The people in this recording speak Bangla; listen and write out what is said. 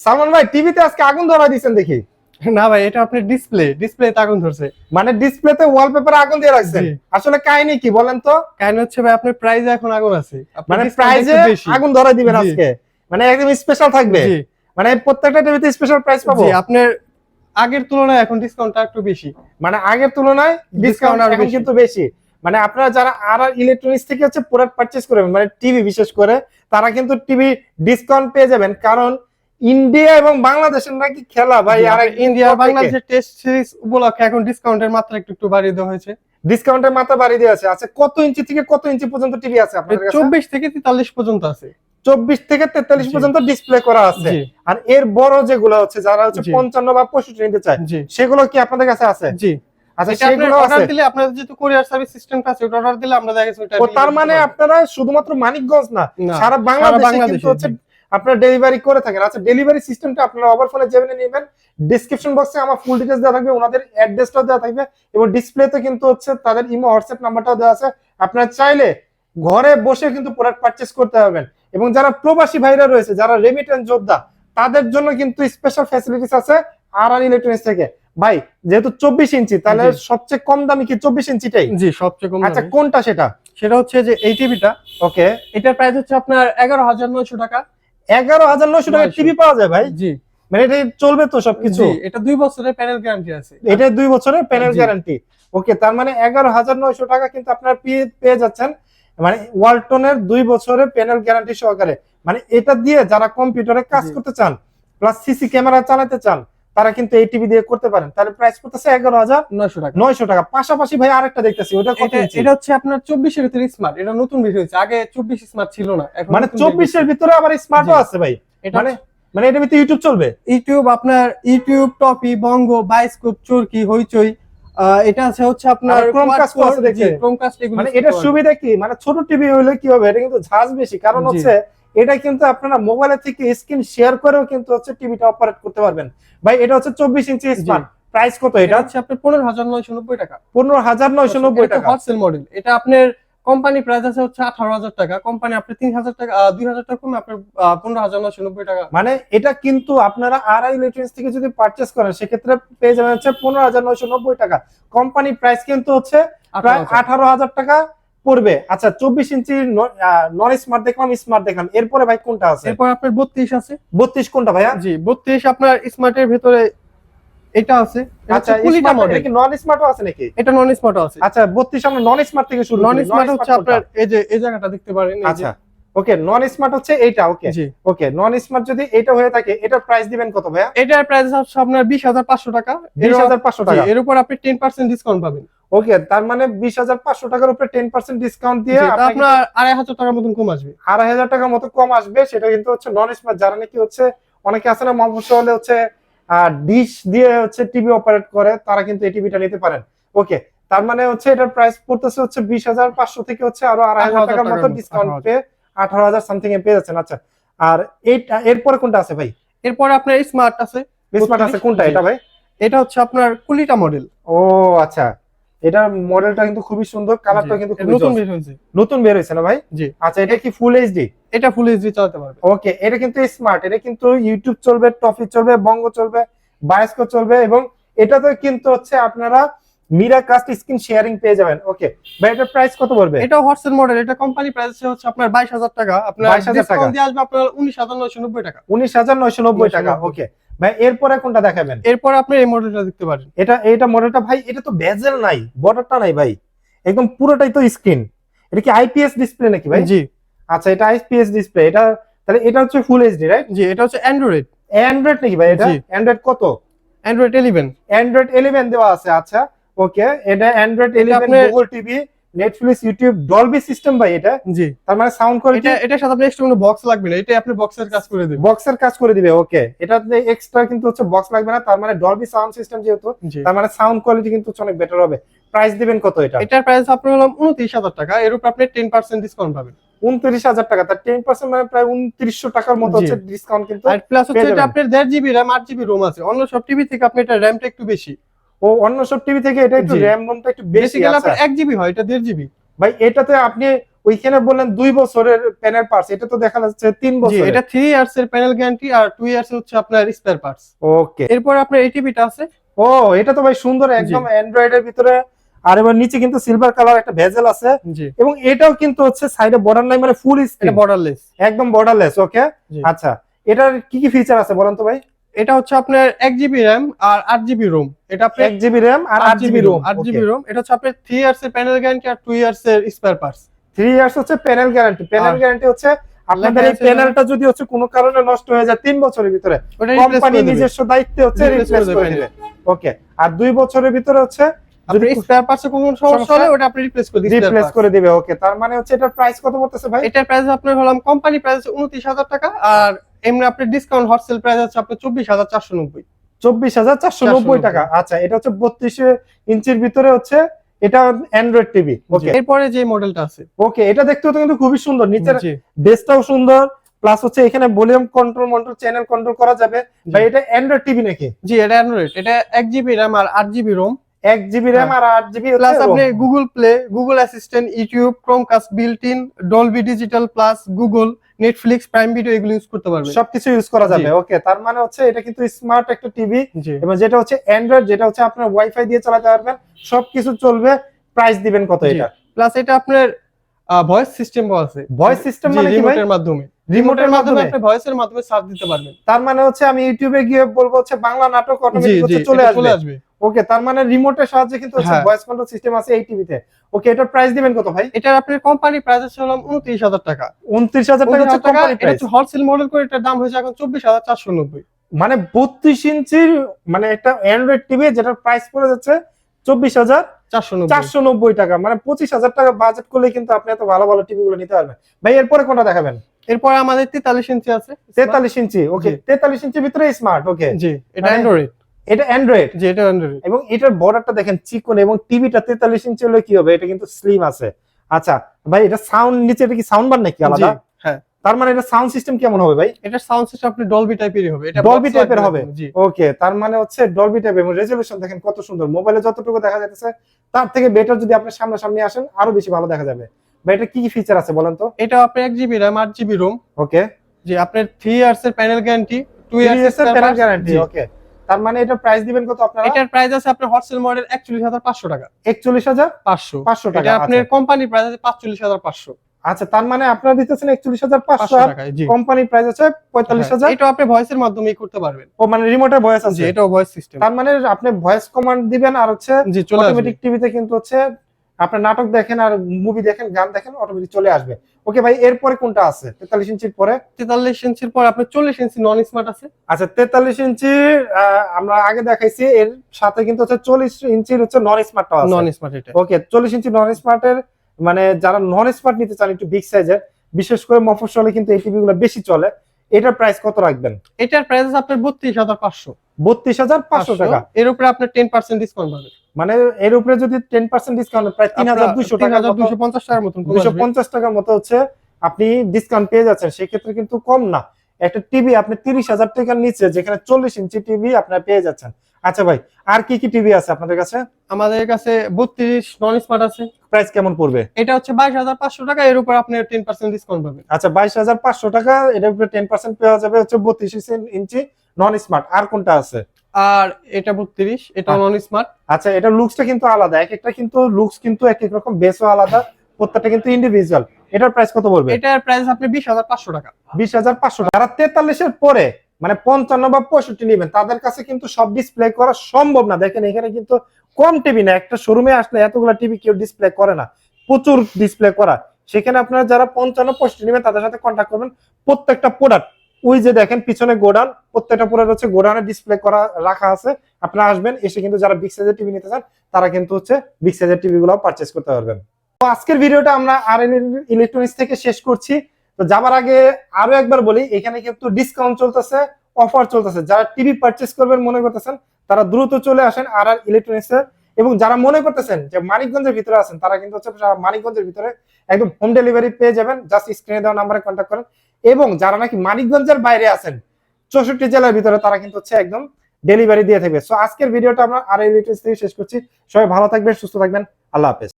সালমান ভাই টিভিতে আজকে আগুন ধরা দিয়েছেন দেখি। না ভাই এটা আপনার ডিসপ্লে ডিসপ্লে আগুন ধরছে। মানে ডিসপ্লেতে ওয়ালপেপার আগুন দিয়ে রাখছেন? আসলে কাহিনী কি বলেন তো? কারণ হচ্ছে ভাই আপনার প্রাইজে এখন আগুন আছে। মানে প্রাইজে আগুন ধরা দিবেন আজকে। মানে একদম স্পেশাল থাকবে। মানে প্রত্যেকটা টিভিতে স্পেশাল প্রাইস পাবো? জি আপনার আগের তুলনায় এখন ডিসকাউন্টটা একটু বেশি। মানে আগের তুলনায় ডিসকাউন্ট আরও এখন কিন্তু বেশি। মানে আপনারা যারা আর আর ইলেকট্রনিক্স থেকে হচ্ছে প্রোডাক্ট পারচেজ করবেন মানে টিভি বিশেষ করে তারা কিন্তু টিভি ডিসকাউন্ট পেয়ে যাবেন। কারণ ইন্ডিয়া এবং বাংলাদেশের নাকি খেলা ভাই আর ইন্ডিয়া বাংলাদেশের টেস্ট সিরিজ উপলক্ষে এখন ডিসকাউন্টের মাত্রা একটু একটু বাড়িয়ে দেওয়া হয়েছে। ডিসকাউন্টের মাত্রা বাড়িয়ে দেওয়া আছে। আচ্ছা কত ইঞ্চি থেকে কত ইঞ্চি পর্যন্ত টিভি আছে আপনাদের কাছে? চব্বিশ থেকে তেতাল্লিশ পর্যন্ত আছে। চব্বিশ থেকে তেতাল্লিশ জি। পর্যন্ত ডিসপ্লে করা আছে। আর এর বড় যেগুলো হচ্ছে যারা হচ্ছে জি। পঞ্চান্ন বা পঁয়ষট্টি নিতে চায় সেগুলো কি আপনাদের কাছে আছে? জি। আচ্ছা সেগুলো অর্ডার দিলে আপনাদের যেহেতু কোরিয়ার সার্ভিস সিস্টেমটা আছে ওটা অর্ডার দিলে আমরা দেখা ওটা তার মানে আপনারা শুধুমাত্র মানিকগঞ্জ না সারা বাংলাদেশে কিন্তু হচ্ছে। আপনারা ডেলিভারি করে থাকেন। আচ্ছা ডেলিভারি সিস্টেমটা আপনারা ওভার ফোনে যেভাবে নেবেন ডেসক্রিপশন বক্সে আমার ফুল ডিটেলস দেওয়া থাকবে ওনাদের অ্যাড্রেসটাও দেওয়া থাকবে এবং ডিসপ্লেতে কিন্তু হচ্ছে তাদের ইমো হোয়াটসঅ্যাপ নাম্বারটাও দেওয়া আছে। আপনারা চাইলে ঘরে বসে কিন্তু প্রোডাক্ট পারচেস করতে পারবেন। এবং যারা প্রবাসী ভাইরা রয়েছে যারা রেমিটেন্স যোদ্ধা তাদের জন্য কিন্তু স্পেশাল ফ্যাসিলিটিস আছে আর আর ইলেকট্রনিক্স থেকে। ভাই যেহেতু চব্বিশ ইঞ্চি তাহলে সবচেয়ে কম দামি কি চব্বিশ ইঞ্চিটাই? জি সবচেয়ে কম আচ্ছা কোনটা সেটা? সেটা হচ্ছে যে এই টিভিটা ওকে এটার প্রাইস হচ্ছে আপনার এগারো হাজার নয়শো টাকা। এগারো হাজার নয়শো টাকা টিভি পাওয়া যায় ভাই। জি। মানে এটা চলবে তো সবকিছু। এটা দুই বছরের প্যানেল গ্যারান্টি আছে। এটা দুই বছরের প্যানেল গ্যারান্টি ওকে তার মানে এগারো হাজার নয়শো টাকা কিন্তু আপনার পেয়ে পেয়ে যাচ্ছেন। মানে ওয়ালটনের দুই বছরের প্যানেল গ্যারান্টি সহকারে। মানে এটা দিয়ে যারা কম্পিউটারে কাজ করতে চান প্লাস সিসি ক্যামেরা চালাতে চান তারা কিন্তু এই টিভি দিয়ে করতে পারেন। তাহলে প্রাইস পড়তেছে এগারো হাজার নয়শো টাকা। নয়শো টাকা। পাশাপাশি ভাই আরেকটা দেখতেছি ওটা কত এটা? এটা হচ্ছে আপনার চব্বিশের ভিতরে স্মার্ট এটা নতুন বের হয়েছে। আগে চব্বিশ স্মার্ট ছিল না মানে চব্বিশের ভিতরে আবার স্মার্টও আছে ভাই। এটা মানে মানে এটা ভিতরে ইউটিউব চলবে? ইউটিউব আপনার ইউটিউব টপি বঙ্গ বাইস্কোপ চরকি হইচই এটা আছে হচ্ছে আপনার ও আছে দেখছি। ক্রোমকাস্ট মানে পারবেন। সুবিধা কি? মানে ছোট টিভি হলে কি হবে? এটা কিন্তু ঝাঁজ বেশি। কারণ হচ্ছে এটা কিন্তু আপনারা মোবাইলের থেকে স্ক্রিন শেয়ার করেও কিন্তু হচ্ছে টিভিটা অপারেট করতে পারবেন। ভাই এটা হচ্ছে চব্বিশ ইঞ্চি স্মার্ট প্রাইস কত এটা? হচ্ছে আপনার পনেরো হাজার নয়শো নব্বই টাকা। পনেরো হাজার নয়শো নব্বই টাকা। হটসেল মডেল এটা আপনার কোম্পানি প্রাইস আছে হচ্ছে আঠারো হাজার টাকা। কোম্পানি আপনার তিন হাজার টাকা দুই হাজার টাকা কমে আপনার পনেরো হাজার নয়শো নব্বই টাকা। মানে এটা কিন্তু আপনারা আর আই ইলেকট্রনিক্স থেকে যদি পারচেস করেন সেক্ষেত্রে পেয়ে যাবেন হচ্ছে পনেরো হাজার নয়শো নব্বই টাকা। কোম্পানি প্রাইস কিন্তু হচ্ছে প্রায় 18,000 আঠারো হাজার টাকা। পড়বে। আচ্ছা চব্বিশ ইঞ্চি নন স্মার্ট দেখলাম স্মার্ট দেখলাম। এরপরে ভাই কোনটা আছে? এরপর আপনার বত্রিশ আছে। বত্রিশ কোনটা ভাইয়া? জি বত্রিশ আপনার স্মার্টের ভেতরে এটা আছে। আচ্ছা হচ্ছে কুলিটা মডেল কি নন স্মার্টও আছে নাকি? এটা নন স্মার্ট আছে। আচ্ছা আমরা নন স্মার্ট থেকে শুরু নন স্মার্ট হচ্ছে আপনার এই যে এই জায়গাটা দেখতে পারেন আচ্ছা ওকে নন স্মার্ট হচ্ছে এইটা ওকে। ওকে নন স্মার্ট যদি এটা হয়ে থাকে এটার প্রাইস দিবেন কত ভাইয়া? এটার প্রাইস হচ্ছে আপনার বিশ হাজার পাঁচশো টাকা। বিশ হাজার পাঁচশো জি, টাকা। এর উপর আপনি টেন পার্সেন্ট ডিসকাউন্ট পাবেন। ওকে তার মানে বিশ হাজার পাঁচশো টাকার উপরে টেন পার্সেন্ট ডিসকাউন্ট দিয়ে আপনার আড়াই হাজার টাকার মতন কম আসবে। আড়াই হাজার টাকার মতো কম আসবে সেটা কিন্তু হচ্ছে নন স্মার্ট যারা নাকি হচ্ছে অনেকে আছে না মফস্বল হলে হচ্ছে ডিশ দিয়ে হচ্ছে টিভি অপারেট করে তারা কিন্তু এই টিভিটা নিতে পারেন। ওকে তার মানে হচ্ছে এটার প্রাইস পড়তেছে হচ্ছে বিশ হাজার পাঁচশো থেকে হচ্ছে আরও আড়াই হাজার টাকার মতো ডিসকাউন্ট পেয়ে আঠারো হাজার সামথিং এ পেয়ে যাচ্ছেন। আচ্ছা আর এইটা এরপরে কোনটা আছে ভাই? এরপর আপনার স্মার্ট আছে। স্মার্ট আছে কোনটা এটা ভাই? এটা হচ্ছে আপনার কুলিটা মডেল ও আচ্ছা। এটার মডেলটা কিন্তু খুবই সুন্দর কালারটা কিন্তু খুবই নতুন। বের হয়েছে। নতুন বের হয়েছে না ভাই? জি। আচ্ছা এটা কি ফুল এইচডি এটা ফুল এইচডি চালাতে পারবে। ওকে এটা কিন্তু স্মার্ট এটা কিন্তু ইউটিউব চলবে টফি চলবে বঙ্গ চলবে বায়োস্কো চলবে এবং এটাতে কিন্তু হচ্ছে আপনারা মিরা কাস্ট স্ক্রিন শেয়ারিং পেয়ে যাবেন। ওকে ভাই এটার প্রাইস কত পড়বে? এটা হোয়াটসঅ্যাপ মডেল এটা কোম্পানি প্রাইস হচ্ছে আপনার বাইশ হাজার টাকা। আপনার 22,000 টাকা। দিয়ে আসবে আপনার উনিশ হাজার নয়শো নব্বই টাকা। উনিশ হাজার নয়শো নব্বই টাকা ওকে ভাই এরপরে কোনটা দেখাবেন? এরপর আপনি এই মডেলটা দেখতে পারেন। এটা এইটা মডেলটা ভাই এটা তো বেজেল নাই বর্ডারটা নাই ভাই। একদম পুরোটাই তো স্ক্রিন এটা কি আইপিএস ডিসপ্লে নাকি ভাই? জি। আচ্ছা এটা আইপিএস ডিসপ্লে এটা তাহলে এটা হচ্ছে ফুল এইচডি রাইট জি এটা হচ্ছে অ্যান্ড্রয়েড অ্যান্ড্রয়েড নাকি ভাই এটা? অ্যান্ড্রয়েড কত? অ্যান্ড্রয়েড ইলেভেন অ্যান্ড্রয়েড ইলেভেন দেওয়া আছে আচ্ছা ওকে এটা অ্যান্ড্রয়েড ইলেভেন আপনার- Google TV Netflix YouTube Dolby system ভাই এটা। জি। তার মানে সাউন্ড কোয়ালিটি এটা সাথে আপনার এক্সট্রা কোনো বক্স লাগবে না এটা আপনি বক্সের কাজ করে দেবেন। বক্সের কাজ করে দিবে ওকে এটাতে এক্সট্রা কিন্তু হচ্ছে বক্স লাগবে না তার মানে ডলবি সাউন্ড সিস্টেম যেহেতু তার মানে সাউন্ড কোয়ালিটি কিন্তু অনেক বেটার হবে। প্রাইস দিবেন কত এটা? এটার প্রাইস আপনার হলো উনত্রিশ হাজার টাকা এর উপর আপনি টেন পার্সেন্ট ডিসকাউন্ট পাবেন। উনত্রিশ হাজার টাকা তার টেন পার্সেন্ট মানে প্রায় উনত্রিশশো টাকার মতো হচ্ছে ডিসকাউন্ট কিন্তু আর প্লাস হচ্ছে এটা আপনার দেড় জিবি র্যাম আট জিবি রোম আছে। অন্য সব টিভি থেকে আপনি এটা র্যামটা একটু বেশি। ও অন্য সব টিভি থেকে এটা একটু। র্যাম রোমটা একটু বেশি আছে। আপনার এক জিবি হয় এটা দেড় জিবি ভাই এটাতে আপনি ওইখানে বললেন দুই বছরের প্যানেল পার্টস এটা তো দেখা যাচ্ছে তিন বছর এটা থ্রি ইয়ার্স এর প্যানেল গ্যারান্টি আর টু ইয়ার্স হচ্ছে আপনার স্পেয়ার পার্টস ওকে এরপর আপনার এই টিভিটা আছে? ও এটা তো ভাই সুন্দর একদম অ্যান্ড্রয়েড এর ভিতরে। আর এবার নিচে কিন্তু সিলভার কালার একটা ভেজেল আছে। এবং এটাও কিন্তু হচ্ছে সাইডে বর্ডার নাই মানে ফুল স্ক্রিন বর্ডারলেস একদম বর্ডারলেস ওকে আচ্ছা এটার কি কি ফিচার আছে বলেন তো ভাই? এটা হচ্ছে আপনার এক জিবি র্যাম আর আট জিবি রোম এটা এক জিবি র্যাম আর আট জিবি রোম আট জিবি রোম এটা হচ্ছে আপনার থ্রি ইয়ার্স এর প্যানেল গ্যারান্টি আর টু ইয়ার্স এর স্পেয়ার পার্টস থ্রি ইয়ার্স হচ্ছে প্যানেল গ্যারান্টি প্যানেল গ্যারান্টি হচ্ছে আপনাদের এই প্যানেলটা যদি হচ্ছে কোনো কারণে নষ্ট হয়ে যায় তিন বছরের ভিতরে কোম্পানি নিজস্ব দায়িত্বে হচ্ছে রিপ্লেস করে দেবে। ওকে আর দুই বছরের ভিতরে হচ্ছে যদি আপনি স্পেয়ার পার্টসে কোনো সমস্যা হলে ওটা আপনি রিপ্লেস করে দিবেন রিপ্লেস করে দিবে ওকে তার মানে হচ্ছে এটার প্রাইস কত পড়তেছে ভাই? এটার প্রাইস আপনার হলাম কোম্পানি প্রাইস হচ্ছে উনত্রিশ হাজার টাকা আর এমনি আপনার ডিসকাউন্ট হট সেল প্রাইস হচ্ছে আপনার চব্বিশ হাজার চারশো নব্বই। চব্বিশ হাজার চারশো নব্বই টাকা। আচ্ছা এটা হচ্ছে বত্রিশ ইঞ্চির ভিতরে হচ্ছে এটা অ্যান্ড্রয়েড টিভি ওকে এরপরে যে মডেলটা আছে। ওকে এটা দেখতেও তো কিন্তু খুবই সুন্দর। নিচের বেসটাও সুন্দর। প্লাস হচ্ছে এখানে ভলিউম কন্ট্রোল মন্ট্রোল চ্যানেল কন্ট্রোল করা যাবে। ভাই এটা অ্যান্ড্রয়েড টিভি নাকি? জি এটা অ্যান্ড্রয়েড এটা এক জিবি র্যাম আর আট জিবি রোম এক জিবি র্যাম আর আট জিবি প্লাস আপনি Google Play Google Assistant YouTube Chromecast built in Dolby Digital plus Google Netflix Prime Video এগুলো ইউজ করতে পারবেন সবকিছু ইউজ করা যাবে। ওকে তার মানে হচ্ছে এটা কিন্তু স্মার্ট একটা টিভি এবং যেটা হচ্ছে অ্যান্ড্রয়েড যেটা হচ্ছে আপনার ওয়াইফাই দিয়ে চালাতে পারবেন সবকিছু চলবে প্রাইস দিবেন কত এটা? প্লাস এটা আপনার ভয়েস সিস্টেম আছে। ভয়েস সিস্টেম মানে কি ভাই? মাধ্যমে। রিমোটের মাধ্যমে? আপনি ভয়েসের মাধ্যমে সার্চ দিতে পারবেন। তার মানে হচ্ছে আমি ইউটিউবে গিয়ে বলব হচ্ছে বাংলা নাটক অটোমেটিক চলে আসবে। ওকে তার মানে রিমোটের সাহায্যে কিন্তু। ভয়েস কন্ট্রোল সিস্টেম আছে এই টিভিতে ওকে এটার প্রাইস দিবেন কত ভাই? এটার আপনার কোম্পানি প্রাইস আছে উনত্রিশ হাজার টাকা। উনত্রিশ হাজার টাকা হচ্ছে 29,000 কোম্পানি এটা প্রাইস হচ্ছে হোলসেল মডেল করে এটার দাম হয়েছে এখন চব্বিশ হাজার চারশো নব্বই। মানে বত্রিশ ইঞ্চির মানে একটা অ্যান্ড্রয়েড টিভি যেটার প্রাইস পড়ে যাচ্ছে চব্বিশ হাজার চারশো নব্বই। চারশো নব্বই। টাকা মানে পঁচিশ হাজার টাকা বাজেট করলে কিন্তু আপনি এত ভালো ভালো টিভি গুলো নিতে পারবেন। ভাই এরপরে কোনটা দেখাবেন? এরপরে আমাদের তেতাল্লিশ ইঞ্চি আছে। তেতাল্লিশ ইঞ্চি ওকে জি। তেতাল্লিশ ইঞ্চির ভিতরে স্মার্ট ওকে জি এটা অ্যান্ড্রয়েড এটা অ্যান্ড্রয়েড জি এটা অ্যান্ড্রয়েড এবং এটার বর্ডারটা দেখেন চিকন এবং টিভিটা তেতাল্লিশ ইঞ্চি হলে কি হবে? এটা কিন্তু স্লিম আছে। আচ্ছা ভাই এটা সাউন্ড নিচে এটা কি সাউন্ড বার নাকি আলাদা? হ্যাঁ। তার মানে এটা সাউন্ড সিস্টেম কেমন হবে ভাই? এটা সাউন্ড সিস্টেম আপনি ডলবি টাইপেরই হবে। এটা Dolby box হবে? ওকে তার মানে হচ্ছে ডলবি টাইপ এবং রেজলিউশন দেখেন কত সুন্দর। মোবাইলে যতটুকু দেখা যাচ্ছে তার থেকে বেটার যদি আপনি সামনাসামনি আসেন আরও বেশি ভালো দেখা যাবে। ভাই এটা কি কি ফিচার আছে বলেন তো? এটা আপনার এক জিবি র্যাম আট জিবি রোম ওকে জি আপনার থ্রি ইয়ার্স এর panel guarantee two years years এর প্যানেল গ্যারান্টি ওকে তার মানে এটা প্রাইস দিবেন কত আপনারা? এটার প্রাইস আছে আপনার হটসেল মডেল একচল্লিশ হাজার পাঁচশো টাকা। একচল্লিশ হাজার? পাঁচশো। পাঁচশো টাকা এটা আপনার আচ্ছা। কোম্পানি প্রাইস আছে পাঁচচল্লিশ হাজার পাঁচশো। আচ্ছা তার মানে আপনারা দিতেছেন একচল্লিশ হাজার পাঁচশো পাঁচশো আর টাকায় কোম্পানি প্রাইস আছে পঁয়তাল্লিশ হ্যাঁ, হাজার এটা আপনি ভয়েসের মাধ্যমে করতে পারবেন। ও মানে রিমোটের ভয়েস আছে। এটাও ভয়েস সিস্টেম তার মানে আপনি ভয়েস কমান্ড দিবেন আর হচ্ছে অটোমেটিক টিভিতে কিন্তু হচ্ছে আপনার নাটক দেখেন আর মুভি দেখেন গান দেখেন অটোমেটিক চলে আসবে। ওকে ভাই এরপরে কোনটা আছে? তেতাল্লিশ ইঞ্চির পরে? তেতাল্লিশ ইঞ্চির পর আপনার চল্লিশ ইঞ্চি নন স্মার্ট আছে। আচ্ছা তেতাল্লিশ ইঞ্চি আমরা আগে দেখাইছি এর সাথে কিন্তু হচ্ছে চল্লিশ ইঞ্চির হচ্ছে নন স্মার্টটা আছে। নন স্মার্ট এটা। ওকে চল্লিশ ইঞ্চি নন স্মার্টের মানে যারা নন স্মার্ট নিতে চান একটু বিগ সাইজের বিশেষ করে মফস্বলে কিন্তু এই টিভি গুলো বেশি চলে এটার প্রাইস কত রাখবেন? এটার প্রাইস আছে আপনার বত্রিশ হাজার পাঁচশো। বত্রিশ হাজার পাঁচশো টাকা। এর উপরে আপনার টেন পার্সেন্ট ডিসকাউন্ট পাবেন। মানে এর উপরে যদি টেন পার্সেন্ট ডিসকাউন্ট প্রায় তিন হাজার দুইশো টাকা দুশো পঞ্চাশ টাকার কমে দুইশো পঞ্চাশ টাকার মতো হচ্ছে আপনি ডিসকাউন্ট পেয়ে যাচ্ছেন সেক্ষেত্রে কিন্তু কম না। একটা টিভি আপনি তিরিশ হাজার টাকার নিচে যেখানে চল্লিশ ইঞ্চি টিভি আপনার পেয়ে যাচ্ছেন। আচ্ছা ভাই আর কি কি টিভি আছে আপনাদের কাছে? আমাদের কাছে বত্রিশ নন স্মার্ট আছে। প্রাইস কেমন পড়বে? এটা হচ্ছে বাইশ হাজার পাঁচশো টাকা এর উপর আপনি টেন পার্সেন্ট ডিসকাউন্ট পাবেন। আচ্ছা বাইশ হাজার পাঁচশো টাকা এটার উপরে টেন পার্সেন্ট পাওয়া যাবে হচ্ছে বত্রিশ ইঞ্চি নন স্মার্ট আর কোনটা আছে? আর এটা বত্রিশ এটা। নন স্মার্ট আচ্ছা এটা লুকসটা কিন্তু আলাদা। এক একটা কিন্তু লুকস কিন্তু এক এক রকম বেসও আলাদা প্রত্যেকটা কিন্তু ইন্ডিভিজুয়াল এটার প্রাইস কত পড়বে? এটার প্রাইস আপনি বিশ হাজার পাঁচশো টাকা। বিশ হাজার পাঁচশো যারা তেতাল্লিশের পরে মানে পঞ্চান্ন বা পঁয়ষট্টি নেবেন তাদের কাছে কিন্তু সব ডিসপ্লে করা সম্ভব না। দেখেন এখানে কিন্তু কম টিভি না। একটা শোরুমে আসলে এতগুলো টিভি কেউ ডিসপ্লে করে না। প্রচুর ডিসপ্লে করা। সেখানে আপনারা যারা পঞ্চান্ন পঁয়ষট্টি নেবেন তাদের সাথে কন্ট্যাক্ট করবেন। প্রত্যেকটা প্রোডাক্ট ওই যে দেখেন, পিছনে গোডাউন, প্রত্যেকটা প্রোডাক্ট হচ্ছে গোডাউনে ডিসপ্লে করা, রাখা আছে। আপনারা আসবেন, এসে কিন্তু যারা বিগ সাইজের টিভি নিতে চান, তারা কিন্তু হচ্ছে বিগ সাইজের টিভি গুলো পারচেস করতে পারবেন। তো আজকের ভিডিওটা আমরা আর ইলেকট্রনিক্স থেকে শেষ করছি। তো যাবার আগে আরও একবার বলি, এখানে কিন্তু ডিসকাউন্ট চলতেছে অফার চলতেছে। যারা টিভি পারচেস করবেন, মনে করতেছেন, তারা দ্রুত চলে আসেন আর আর ইলেকট্রনিক্স এবং যারা মনে করতেছেন যে মানিকগঞ্জের ভিতরে আছেন, তারা কিন্তু হচ্ছে মানিকগঞ্জের ভিতরে একদম হোম ডেলিভারি পেয়ে যাবেন। জাস্ট স্ক্রিনে দেওয়া নাম্বারে কন্ট্যাক্ট করেন। এবং যারা নাকি মানিকগঞ্জের বাইরে আছেন, চৌষট্টি জেলার ভিতরে তারা কিন্তু হচ্ছে একদম ডেলিভারি দিয়ে থাকবে। সো আজকের ভিডিওটা আমরা আর এই শেষ করছি। সবাই ভালো থাকবেন, সুস্থ থাকবেন। আল্লাহ হাফেজ।